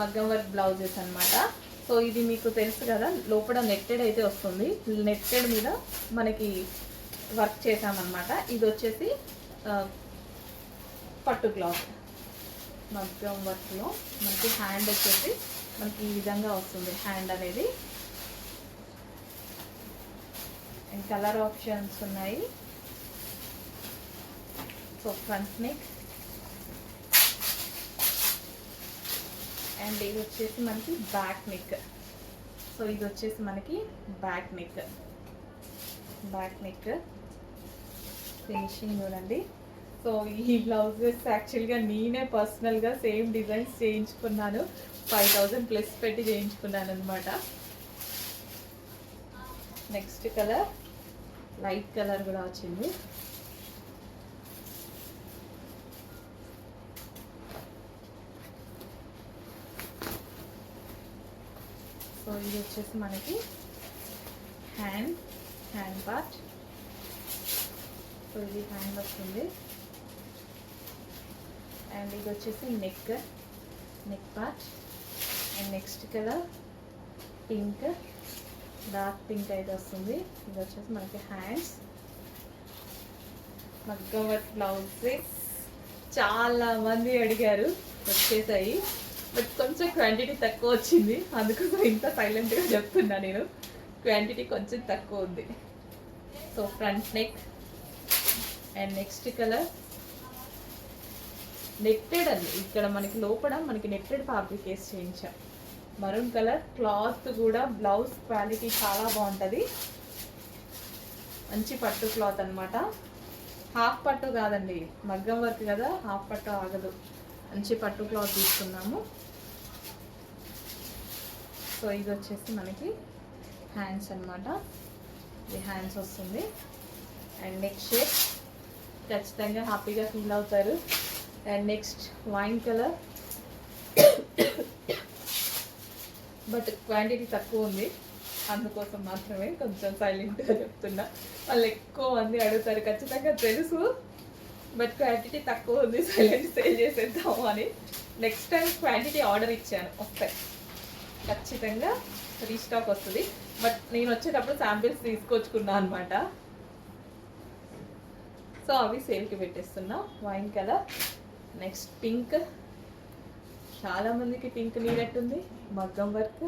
మగ్గం work blouses అనమాట so ఇది మీకు తెలుసు కదా లోపల నెట్టెడ్ అయితే వస్తుంది. నెట్టెడ్ మీద మనకి వర్క్ చేసామన్నమాట ఇది వచ్చేసి పట్టు క్లాత్. మగ్గం వర్క్లో మనకి హ్యాండ్ వచ్చేసి మనకి ఈ విధంగా వస్తుంది హ్యాండ్ అనేది. అండ్ కలర్ ఆప్షన్స్ ఉన్నాయి. సో ఫ్రంట్ నెక్ అండ్ ఇది వచ్చేసి మనకి బ్యాక్ నెక్ సో ఇది వచ్చేసి మనకి back neck back neck finishing చూడండి. సో ఈ బ్లౌజెస్ యాక్చువల్గా నేనే పర్సనల్గా సేమ్ డిజైన్స్ చేయించుకున్నాను. ఫైవ్ థౌజండ్ ప్లస్ పెట్టి చేయించుకున్నాను అనమాట నెక్స్ట్ కలర్ లైట్ కలర్ కూడా వచ్చింది. సో ఇది వచ్చేసి మనకి హ్యాండ్ హ్యాండ్ పార్ట్. సో ఇది హ్యాండ్ వస్తుంది. అండ్ ఇది వచ్చేసి neck neck part. And next colour pink dark pink అయితే వస్తుంది. ఇది వచ్చేసి మనకి హ్యాండ్స్. మగ్గవర్ blouse blouses. చాలా మంది అడిగారు వచ్చేసాయి. బట్ కొంచెం క్వాంటిటీ తక్కువ వచ్చింది. అందుకోసం ఇంత సైలెంట్గా చెప్తున్నా నేను. క్వాంటిటీ కొంచెం తక్కువ ఉంది. So front neck and next colour netted అండి. ఇక్కడ మనకి లోపల మనకి నెట్టెడ్ ఫ్యాబ్రిక్ వేసి చేయించాం. మరూన్ కలర్ క్లాత్ కూడా బ్లౌజ్ క్వాలిటీ చాలా బాగుంటుంది. మంచి పట్టు క్లాత్ అన్నమాట. హాఫ్ పట్టు కాదండి. మగ్గం వర్క్ కదా హాఫ్ పట్టు ఆగదు. మంచి పట్టు క్లాత్ తీసుకున్నాము. సో ఇది వచ్చేసి మనకి హ్యాండ్స్ అన్నమాట. ఇది హ్యాండ్స్ వస్తుంది. అండ్ నెక్స్ట్ షేప్ ఖచ్చితంగా హ్యాపీగా ఫీల్ అవుతారు. And next wine colour but quantity తక్కువ ఉంది. అందుకోసం మాత్రమే కొంచెం సైలెంట్గా చెప్తున్నా. వాళ్ళు ఎక్కువ మంది అడుగుతారు. ఖచ్చితంగా తెలుసు. బట్ క్వాంటిటీ తక్కువ ఉంది. సైలెంట్ సేల్ చేసేద్దాము అని నెక్స్ట్ టైం క్వాంటిటీ ఆర్డర్ ఇచ్చాను. ఒకసారి ఖచ్చితంగా రీస్టాక్ వస్తుంది. బట్ నేను వచ్చేటప్పుడు శాంపిల్స్ తీసుకొచ్చుకున్నా అనమాట సో అవి సేల్కి పెట్టేస్తున్నా. వైన్ కలర్ నెక్స్ట్ పింక్ చాలామందికి పింక్ నీడట్టుంది మగ్గం work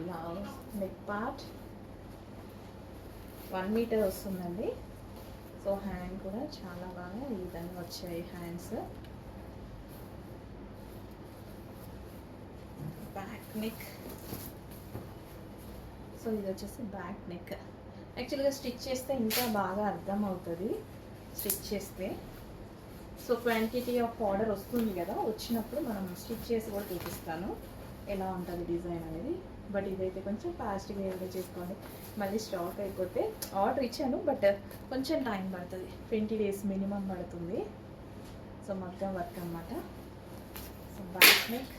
blouse neck part one metre వస్తుందండి. సో హ్యాండ్ కూడా చాలా బాగా ఈ విధంగా వచ్చాయి హ్యాండ్స్ బ్యాక్ నెక్ సో ఇది వచ్చేసి బ్యాక్ నెక్ యాక్చువల్గా స్టిచ్ చేస్తే ఇంకా బాగా అర్థం అవుతుంది. స్టిచ్ చేస్తే. సో క్వాంటిటీ ఆఫ్ ఆర్డర్ వస్తుంది కదా. వచ్చినప్పుడు మనం స్టిచ్ చేసి కూడా చూపిస్తాను. ఎలా ఉంటుంది డిజైన్ అనేది. బట్ ఇదైతే కొంచెం ఫాస్ట్గా ఏదో చేసుకోండి. మళ్ళీ స్టాక్ అయిపోతే ఆర్డర్ ఇచ్చాను బట్ కొంచెం టైం పడుతుంది. ట్వంటీ డేస్ మినిమం పడుతుంది. సో మగ్గం వర్క్ అనమాట so back neck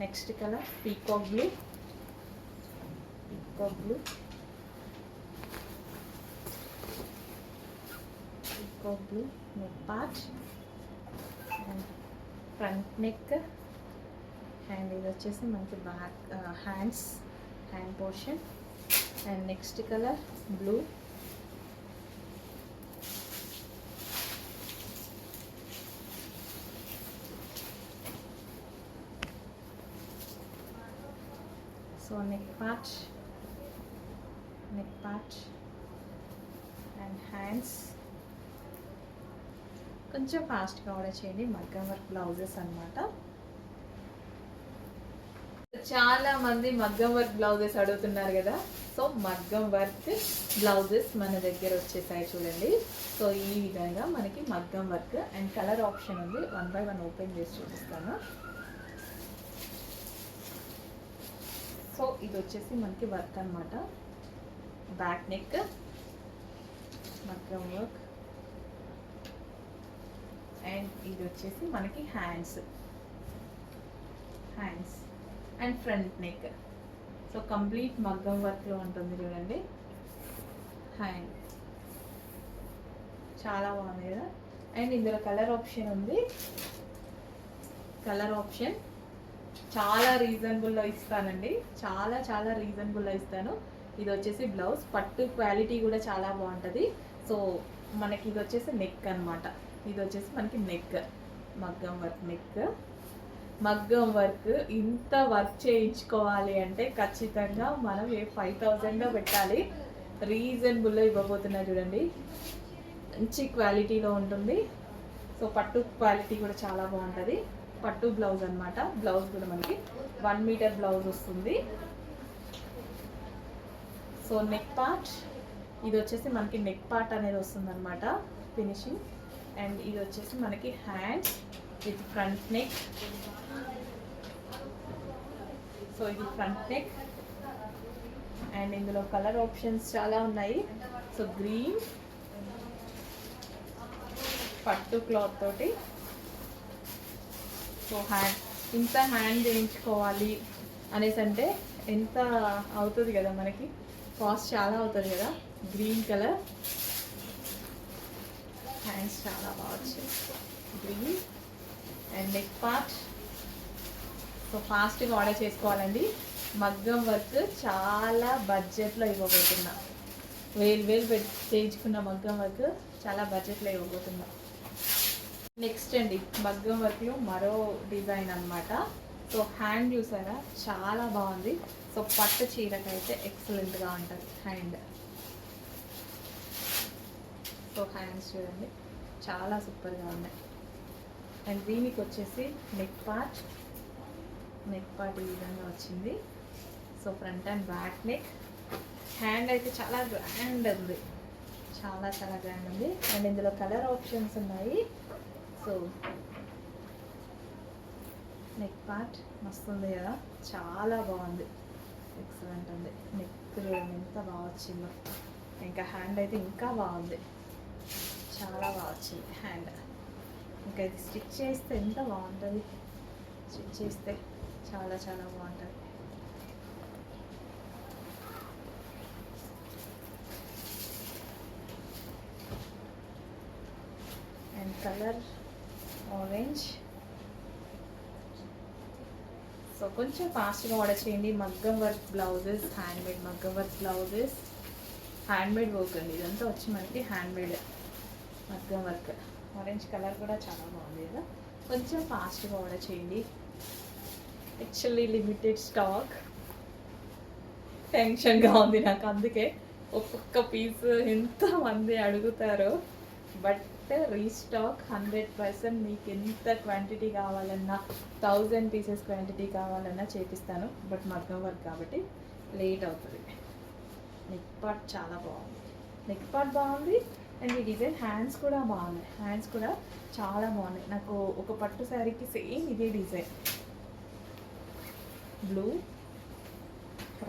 next colour peacock blue peacock blue peacock blue neck part and front neck and ఇది వచ్చేసి మనకి back hands hand portion and next colour blue so neck part neck part and hands కొంచెం ఫాస్ట్గా order చేయండి. మగ్గం work blouses అన్నమాట. చాలా మంది మగ్గం వర్క్ బ్లౌజెస్ అడుగుతున్నారు కదా. సో మగ్గం వర్క్ బ్లౌజెస్ మన దగ్గర వచ్చేసాయి చూడండి. సో ఈ విధంగా మనకి మగ్గం వర్క్ అండ్ కలర్ ఆప్షన్ ఉంది. వన్ బై వన్ ఓపెన్ చేసి చూపిస్తాను. సో ఇది వచ్చేసి మనకి వర్క్ అన్నమాట. బ్యాక్ నెక్ మగ్గం వర్క్. అండ్ ఇది వచ్చేసి మనకి hands. Hands and front neck. So complete మగ్గం వర్క్లో ఉంటుంది చూడండి. హ్యాండ్. చాలా బాగుంది కదా. అండ్ ఇందులో కలర్ ఆప్షన్ ఉంది. Colour option. చాలా రీజనబుల్లో ఇస్తానండి. చాలా చాలా రీజనబుల్లో ఇస్తాను. ఇది వచ్చేసి బ్లౌజ్ పట్టు క్వాలిటీ కూడా చాలా బాగుంటుంది. సో మనకి ఇది వచ్చేసి నెక్ అనమాట ఇది వచ్చేసి మనకి నెక్ మగ్గం వర్క్ నెక్ మగ్గం వర్క్ ఇంత వర్క్ చేయించుకోవాలి అంటే ఖచ్చితంగా మనం ఏ ఫైవ్ థౌజండ్లో పెట్టాలి. రీజనబుల్లో ఇవ్వబోతున్నా చూడండి. మంచి క్వాలిటీలో ఉంటుంది. సో పట్టు క్వాలిటీ కూడా చాలా బాగుంటుంది. పట్టు బ్లౌజ్ అనమాట బ్లౌజ్ కూడా మనకి వన్ మీటర్ బ్లౌజ్ వస్తుంది. సో నెక్ పార్ట్ ఇది వచ్చేసి మనకి నెక్ పార్ట్ అనేది వస్తుంది అనమాట ఫినిషింగ్ అండ్ ఇది వచ్చేసి మనకి hand with front neck so ఇది ఫ్రంట్ నెక్ అండ్ ఇందులో కలర్ ఆప్షన్స్ చాలా ఉన్నాయి. సో గ్రీన్ పట్టు క్లాత్ తోటి సో హ్యాండ్ ఇంత హ్యాండ్ చేయించుకోవాలి అనేసి అంటే ఎంత అవుతుంది కదా మనకి? కాస్ట్ చాలా అవుతుంది కదా? Green colour. హ్యాండ్స్ చాలా బాగా వచ్చాయి. Green and neck part so ఫాస్ట్గా ఆర్డర్ చేసుకోవాలండి. మగ్గం వర్క్ చాలా బడ్జెట్లో ఇవ్వబోతున్నా. వేలు వేలు పెట్టి చేయించుకున్న మగ్గం వర్క్ చాలా బడ్జెట్లో ఇవ్వబోతున్నా. నెక్స్ట్ అండి మగ్గం వర్క్లో మరో డిజైన్ అన్నమాట. సో హ్యాండ్ చూసారా? చాలా బాగుంది. సో పట్టు చీరకైతే ఎక్సలెంట్గా ఉంటుంది హ్యాండ్. సో హ్యాండ్స్ చూడండి చాలా సూపర్గా ఉన్నాయి. అండ్ దీనికి వచ్చేసి నెక్ పార్ట్. నెక్ పార్ట్ ఈ విధంగా వచ్చింది. So front and back neck. Hand అయితే చాలా గ్రాండ్ ఉంది. చాలా చాలా గ్రాండ్ ఉంది. అండ్ ఇందులో కలర్ ఆప్షన్స్ ఉన్నాయి. సో నెక్ పార్ట్ మస్తు ఉంది కదా. చాలా బాగుంది. ఎక్సలెంట్ ఉంది. నెక్ ఎంత బాగా వచ్చిందో. ఇంకా హ్యాండ్ అయితే ఇంకా బాగుంది. చాలా బాగా వచ్చింది హ్యాండ్ ఇంకా ఇది స్టిచ్ చేస్తే ఎంత బాగుంటుంది? స్టిచ్ చేస్తే చాలా చాలా బాగుంటుంది. అండ్ కలర్ ఆరెంజ్ సో కొంచెం ఫాస్ట్గా ఆర్డర్ చేయండి మగ్గం వర్క్ బ్లౌజెస్ హ్యాండ్మేడ్ మగ్గం వర్క్ బ్లౌజెస్ హ్యాండ్మేడ్ వర్క్ అండి. ఇదంతా వచ్చి మనకి హ్యాండ్మేడ్ మగ్గం వర్క్. ఆరెంజ్ కలర్ కూడా చాలా బాగుంది. కదా కొంచెం ఫాస్ట్గా ఆర్డర్ చేయండి యాక్చువల్లీ లిమిటెడ్ స్టాక్ టెన్షన్గా ఉంది నాకు అందుకే. ఒక్కొక్క పీస్ ఎంతమంది అడుగుతారో. బట్ రీస్టాక్ హండ్రెడ్ పర్సెంట్ మీకు ఎంత క్వాంటిటీ కావాలన్నా థౌజండ్ పీసెస్ క్వాంటిటీ కావాలన్నా చేపిస్తాను. బట్ మగ్గం వర్క్ కాబట్టి లేట్ అవుతుంది. నెక్ పార్ట్ చాలా బాగుంది. నెక్ పార్ట్ బాగుంది. అండ్ ఈ డిజైన్ హ్యాండ్స్ కూడా బాగున్నాయి. హ్యాండ్స్ కూడా చాలా బాగున్నాయి. నాకు ఒక పట్టు శారీకి సేమ్ ఇదే design blue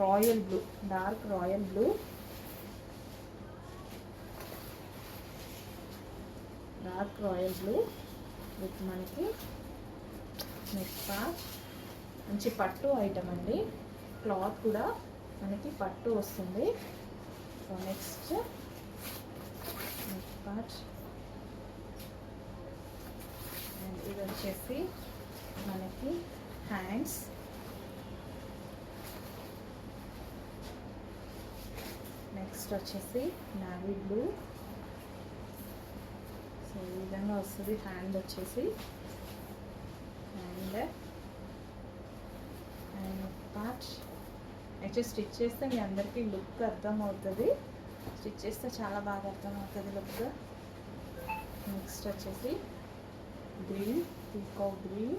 royal blue dark royal blue dark royal blue with మనకి నెక్ పాచ్ మంచి పట్టు ఐటమ్ అండి. క్లాత్ కూడా మనకి పట్టు వస్తుంది. So next neck patch and ఇది వచ్చేసి మనకి హ్యాండ్స్. నెక్స్ట్ వచ్చేసి నావీ బ్లూ. విధంగా వస్తుంది. హ్యాండ్ వచ్చేసి. Hand and part actual stitch చేస్తే మీ అందరికీ లుక్ అర్థం అవుతుంది స్టిచ్ చేస్తే చాలా బాగా అర్థం అవుతుంది లుక్ నెక్స్ట్ వచ్చేసి green picot green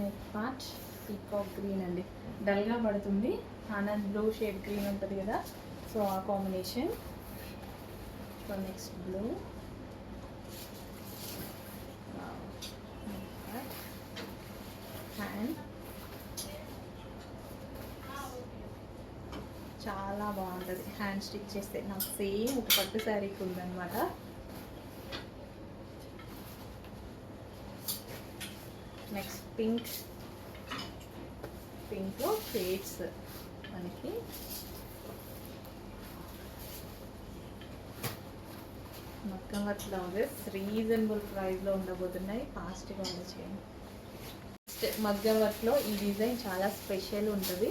neck part picot green అండి. డల్గా పడుతుంది. ఆనంద్ బ్లూ షేడ్ గ్రీన్ ఉంటుంది కదా. సో ఆ combination so next blue hand చాలా బాగుంటుంది. హ్యాండ్ స్టిచ్ చేస్తే నాకు సేమ్ ఒక పట్టు శారీకి ఉందన్నమాట. నెక్స్ట్ పింక్ పింక్లో షేడ్స్ మనకి. మొత్తం వర్క్ బ్లౌజెస్ రీజనబుల్ ప్రైస్లో ఉండబోతున్నాయి. ఫాస్ట్గా ఆర్డర్ చేయండి. మగ్గం వర్క్లో ఈ డిజైన్ చాలా స్పెషల్ ఉంటుంది.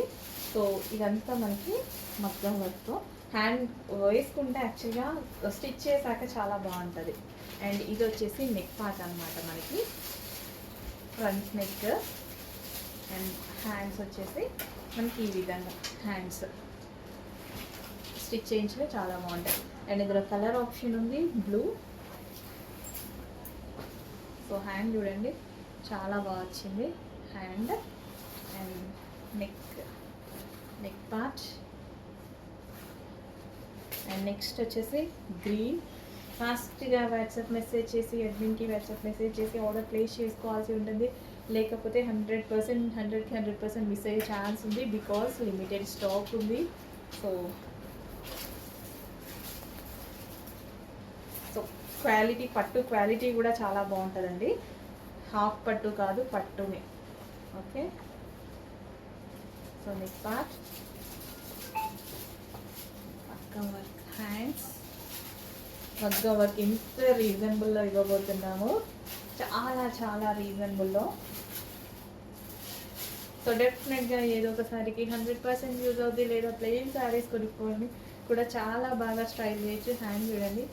సో ఇదంతా మనకి మగ్గం వర్క్తో హ్యాండ్ వేసుకుంటే యాక్చువల్గా స్టిచ్ చేశాక చాలా బాగుంటుంది. అండ్ ఇది వచ్చేసి నెక్ పార్ట్ అనమాట మనకి. ఫ్రంట్ నెక్ అండ్ హ్యాండ్స్ వచ్చేసి మనకి ఈ విధంగా. హ్యాండ్స్ స్టిచ్ చేయించడం చాలా బాగుంటుంది. అండ్ ఇందులో కలర్ ఆప్షన్ ఉంది బ్లూ. సో హ్యాండ్ చూడండి చాలా బాగా వచ్చింది. Hand and neck neck part. And next వచ్చేసి గ్రీన్. ఫాస్ట్గా వాట్సాప్ మెసేజ్ చేసి అడ్మిన్కి వాట్సాప్ మెసేజ్ చేసి ఆర్డర్ ప్లేస్ చేసుకోవాల్సి ఉంటుంది. లేకపోతే హండ్రెడ్ పర్సెంట్ హండ్రెడ్కి హండ్రెడ్ పర్సెంట్ మిస్ అయ్యే ఛాన్స్ ఉంది బికాస్ లిమిటెడ్ స్టాక్ ఉంది. సో సో క్వాలిటీ పట్టు క్వాలిటీ కూడా చాలా బాగుంటుందండి. హాఫ్ పట్టు కాదు పట్టుని. ఓకే? సో నెక్ పార్ట్ పక్క వర్క్ హ్యాండ్స్ పక్క వర్క్ ఎంత రీజనబుల్లో ఇవ్వబోతున్నాము. చాలా చాలా రీజనబుల్లో సో డెఫినెట్గా ఏదో ఒకసారికి హండ్రెడ్ పర్సెంట్ యూజ్ అవుద్ది లేదా ప్లెయిన్ శారీస్ కొనుక్కోండి. కూడా చాలా బాగా స్టైల్ చేయొచ్చు హ్యాండ్ చూడండి.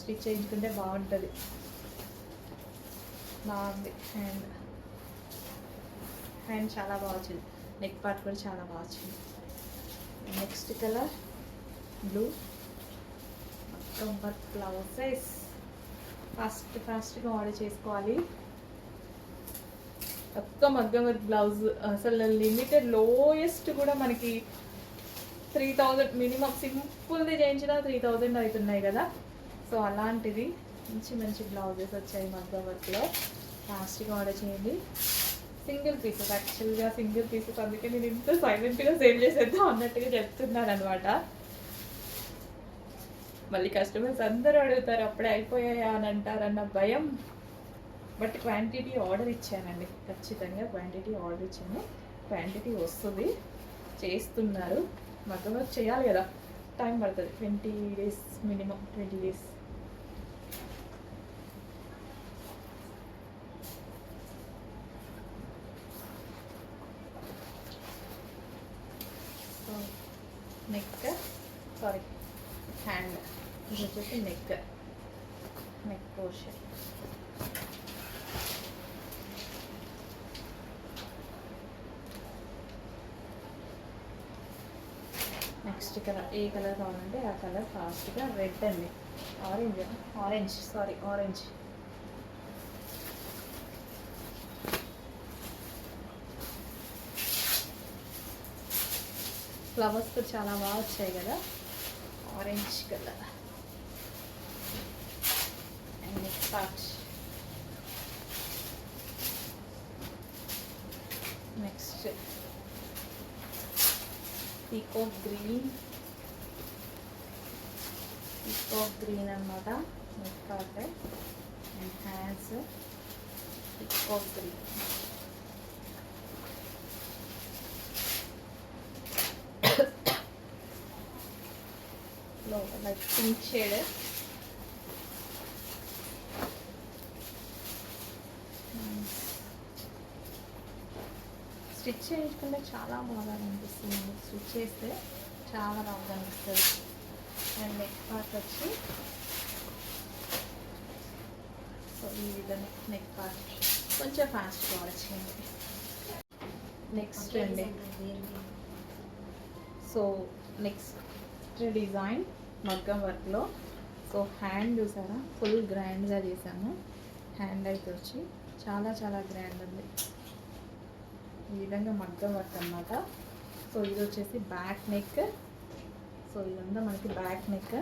స్టిచ్ చేయించుకుంటే బాగుంటుంది. బాగుంది. హ్యాండ్ హ్యాండ్ చాలా బాగా వచ్చింది. నెక్ పార్ట్ కూడా చాలా బాగా వచ్చింది. Next colour blue. Comfort blouses fast ఫాస్ట్గా ఆర్డర్ చేసుకోవాలి. ఒక్క మగ్గం వర్క్ బ్లౌజ్. అసలు లిమిటెడ్ లోయెస్ట్ కూడా మనకి త్రీ థౌజండ్ మినిమం సింపుల్ది చేయించినా త్రీ థౌజండ్ అవుతున్నాయి కదా. సో అలాంటిది మంచి మంచి బ్లౌజెస్ వచ్చాయి మధ్య వర్క్లో ఫాస్ట్గా ఆర్డర్ చేయండి. సింగిల్ పీసెస్ యాక్చువల్గా సింగిల్ పీసెస్ అందుకే నేను ఇంత సైలెంట్గా సేల్ చేసేద్దాం అన్నట్టుగా చెప్తున్నాను అనమాట మళ్ళీ కస్టమర్స్ అందరూ అడుగుతారు అప్పుడే అయిపోయాయా? అని అంటారన్న భయం. బట్ క్వాంటిటీ ఆర్డర్ ఇచ్చానండి. ఖచ్చితంగా క్వాంటిటీ ఆర్డర్ ఇచ్చాను. క్వాంటిటీ వస్తుంది. చేస్తున్నారు. మగ్గ వర్క్ చేయాలి కదా. టైం పడుతుంది. Twenty days minimum twenty days neck sorry hand ఇది వచ్చేసి neck neck portion next colour ఏ కలర్ కావాలంటే ఆ కలర్ ఫాస్ట్గా రెడ్ అండి. Orange orange sorry orange flowers కూడా చాలా బాగా వచ్చాయి కదా. Orange colour and next part next peacock green peacock green అనమాట neck part and hands peacock green like pink shade stitch చేయించుకుంటే చాలా బాగా అనిపిస్తుంది స్టిచ్ చేస్తే చాలా బాగా అనిపిస్తుంది అండ్ నెక్ పార్ట్ వచ్చి సో ఈ విధంగా నెక్ పార్ట్ కొంచెం ఫాస్ట్గా వచ్చింది నెక్స్ట్ అండి సో నెక్స్ట్ డిజైన్ మగ్గం వర్క్లో. సో హ్యాండ్ చూసారా? ఫుల్ గ్రాండ్గా చేశాము. హ్యాండ్ అయితే వచ్చి చాలా చాలా గ్రాండ్ ఉంది. ఈ విధంగా మగ్గం వర్క్ అనమాట సో ఇది వచ్చేసి బ్యాక్ నెక్. సో ఇదంతా మనకి బ్యాక్ నెక్.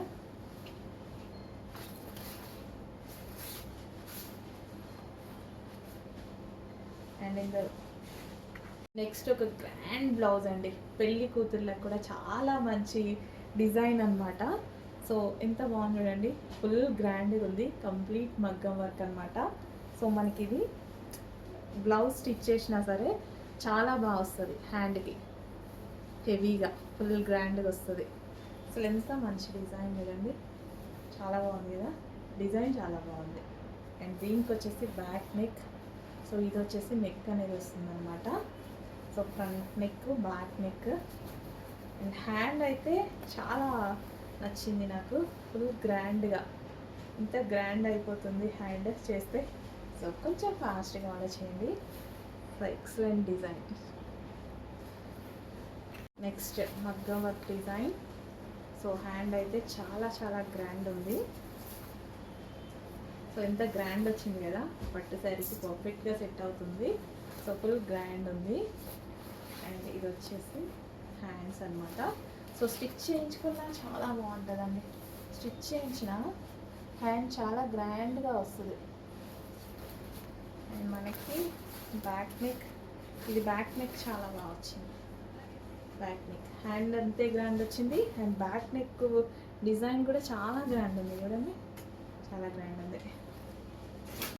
అండ్ ఇంకా నెక్స్ట్ ఒక గ్రాండ్ బ్లౌజ్ అండి. పెళ్ళి కూతుర్లకు కూడా చాలా మంచి డిజైన్ అనమాట సో ఎంత బాగుంది చూడండి. ఫుల్ గ్రాండ్గా ఉంది. కంప్లీట్ మగ్గం వర్క్ అనమాట సో మనకి ఇది బ్లౌజ్ స్టిచ్ చేసినా సరే చాలా బాగా వస్తుంది హ్యాండ్కి. హెవీగా ఫుల్ గ్రాండ్గా వస్తుంది. అసలు ఎంత మంచి డిజైన్ చూడండి. చాలా బాగుంది కదా. డిజైన్ చాలా బాగుంది. అండ్ దీనికి వచ్చేసి బ్యాక్ నెక్. సో ఇది వచ్చేసి నెక్ అనేది వస్తుంది అనమాట so front neck back neck. And hand అయితే చాలా నచ్చింది నాకు. ఫుల్ గ్రాండ్గా ఇంత గ్రాండ్ అయిపోతుంది హ్యాండ్ చేస్తే. సో కొంచెం ఫాస్ట్గా ఆలోచించండి చేయండి. ఎక్సలెంట్ డిజైన్ నెక్స్ట్ మగ్గం వర్క్ డిజైన్ సో హ్యాండ్ అయితే చాలా చాలా గ్రాండ్ ఉంది. సో ఎంత గ్రాండ్ వచ్చింది కదా. పట్టు శారీకి పర్ఫెక్ట్గా సెట్ అవుతుంది. సో ఫుల్ గ్రాండ్ ఉంది. అండ్ ఇది వచ్చేసి హ్యాండ్స్ అన్నమాట. సో స్టిచ్ చేయించుకున్నా చాలా బాగుంటుందండి. స్టిచ్ చేయించిన హ్యాండ్ చాలా గ్రాండ్గా వస్తుంది. అండ్ మనకి బ్యాక్ నెక్ ఇది బ్యాక్ నెక్ చాలా బాగా వచ్చింది. బ్యాక్ నెక్ హ్యాండ్ అంతే గ్రాండ్ వచ్చింది. అండ్ బ్యాక్ నెక్ డిజైన్ కూడా చాలా గ్రాండ్ ఉంది చూడండి. చాలా గ్రాండ్ ఉంది.